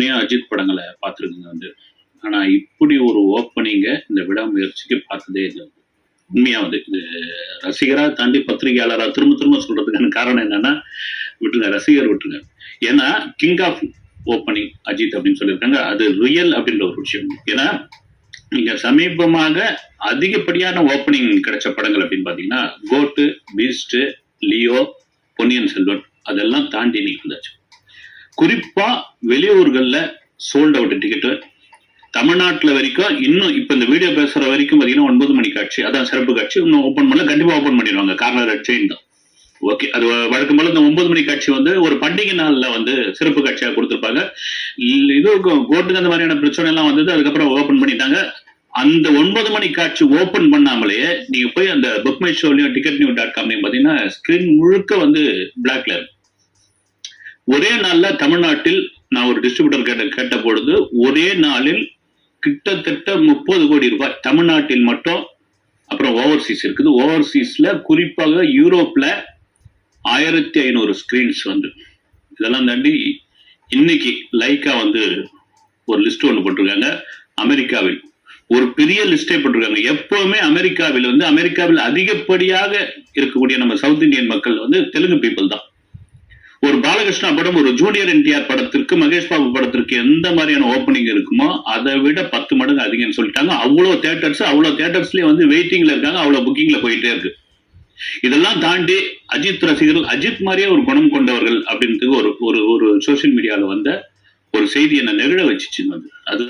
எத்தனையோ அஜித் படங்களை பார்த்துருக்குங்க வந்து. ஆனா இப்படி ஒரு ஓப்பனிங்க இந்த விடாமுயற்சிக்கு பார்த்ததே இல்லை. உண்மையா வந்து இது ரசிகரா தாண்டி பத்திரிகையாளரா திரும்ப திரும்ப சொல்றதுக்கான காரணம் என்னன்னா விட்டுருங்க ரசிகர் விட்டுருங்க. ஏன்னா கிங் ஆஃப் ஓப்பனிங் அஜித் அப்படின்னு சொல்லியிருக்காங்க. அது ரியல் அப்படின்ற ஒரு விஷயம். ஏன்னா நீங்க சமீபமாக அதிகப்படியான ஓப்பனிங் கிடைச்ச படங்கள் அப்படின்னு பாத்தீங்கன்னா GOAT Beast Leo Ponniyin Selvan அதெல்லாம் தாண்டி இன்னைக்கு வந்தாச்சு குறிப்பா வெளியூர்கள்ல சோல்ட் அவுட் டிக்கெட்டு தமிழ்நாட்டுல வரைக்கும் இன்னும் இப்ப இந்த வீடியோ பேசுற வரைக்கும் பாத்தீங்கன்னா ஒன்பது மணி காட்சி. அதான் சிறப்பு காட்சி. இன்னும் ஓப்பன் பண்ணல. கண்டிப்பா ஓப்பன் பண்ணிடுவாங்க. கார்னர் செயின் தான். ஓகே அது வழக்கம் போல இந்த ஒன்பது மணி காட்சி வந்து ஒரு பண்டிகை நாள்ல வந்து சிறப்பு காட்சியா கொடுத்துருப்பாங்க. இது கோட்டுக்கு அந்த மாதிரியான பிரச்சனை எல்லாம் வந்தது. அதுக்கப்புறம் ஓபன் பண்ணிட்டாங்க. அந்த ஒன்பது மணி காட்சி ஓபன் பண்ணாமலேயே நீங்க போய் அந்த புக் மை ஷோலையும் டிக்கெட் நியூ டாட் காம்லையும் பாத்தீங்கன்னா ஸ்கிரீன் முழுக்க வந்து பிளாக்ல இருக்கும் ஒரே நாள்ல தமிழ்நாட்டில் நான் ஒரு டிஸ்ட்ரிபியூட்டர் கேட்ட கேட்ட பொழுது ஒரே நாளில் கிட்டத்தட்ட முப்பது கோடி ரூபாய் தமிழ்நாட்டில் மட்டும் அப்புறம் ஓவர்சீஸ் இருக்குது. ஓவர்சீஸ்ல குறிப்பாக யூரோப்ல ஆயிரத்தி ஐநூறு ஸ்கிரீன்ஸ் வந்து. இதெல்லாம் தாண்டி இன்னைக்கு லைக்கா வந்து ஒரு லிஸ்ட் ஒன்று போட்டிருக்காங்க அமெரிக்காவில். ஒரு பெரிய லிஸ்டே போட்டிருக்காங்க. எப்பவுமே அமெரிக்காவில் வந்து அமெரிக்காவில் அதிகப்படியாக இருக்கக்கூடிய நம்ம சவுத் இந்தியன் மக்கள் வந்து தெலுங்கு பீப்புள் தான். ஒரு பாலகிருஷ்ணா படம் ஒரு ஜூனியர் என்டிஆர் படத்திற்கு மகேஷ் பாபு படத்திற்கு எந்த மாதிரியான ஓப்பனிங் இருக்குமோ அதை விட பத்து மடங்கு அதிகம்னு சொல்லிட்டாங்க. அவ்வளோ தேட்டர்ஸ் அவ்வளோ தேட்டர்ஸ்லயே வந்து வெயிட்டிங்ல இருக்காங்க அவ்வளோ புக்கிங்ல போயிட்டே இருக்கு. இதெல்லாம் தாண்டி அஜித் ரசிகர்கள் அஜித் மாதிரியே ஒரு குணம் கொண்டவர்கள் அப்படின்றது ஒரு ஒரு ஒரு சோசியல் மீடியால வந்த ஒரு செய்தி என்ன நெகிழ வச்சுச்சு அது